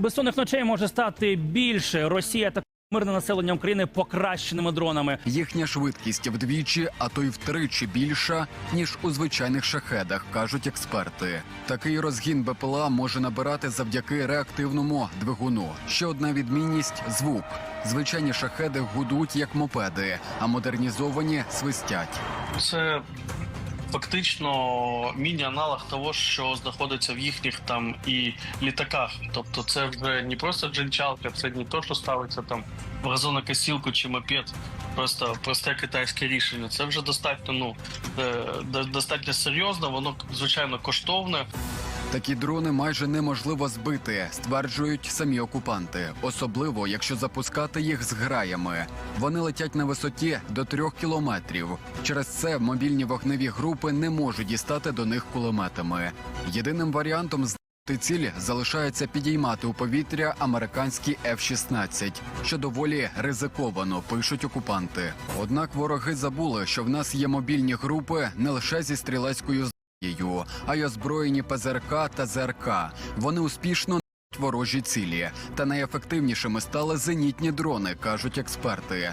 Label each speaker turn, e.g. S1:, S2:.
S1: Безсонних ночей може стати більше. Росія та мирне населення України покращеними дронами.
S2: Їхня швидкість вдвічі, а то й втричі більша, ніж у звичайних шахедах, кажуть експерти. Такий розгін БПЛА може набирати завдяки реактивному двигуну. Ще одна відмінність звук. Звичайні шахеди гудуть як мопеди, а модернізовані свистять.
S3: Це фактично міні-аналог того, що знаходиться в їхніх там і літаках. Тобто, це вже не просто джинчалка, це не то, що ставиться там в газонокосілку чи мопед. Просто просте китайське рішення. Це вже достатньо, ну е, достатньо серйозно. Воно звичайно коштовне.
S2: Такі дрони майже неможливо збити, стверджують самі окупанти, особливо якщо запускати їх з граями. Вони летять на висоті до трьох кілометрів. Через це мобільні вогневі групи не можуть дістати до них кулеметами. Єдиним варіантом знати ціль залишається підіймати у повітря американські F-16, що доволі ризиковано пишуть окупанти. Однак вороги забули, що в нас є мобільні групи не лише зі стрілецькою а й озброєні ПЗРК та ЗРК. Вони успішно ворожі цілі. Та найефективнішими стали зенітні дрони, кажуть експерти.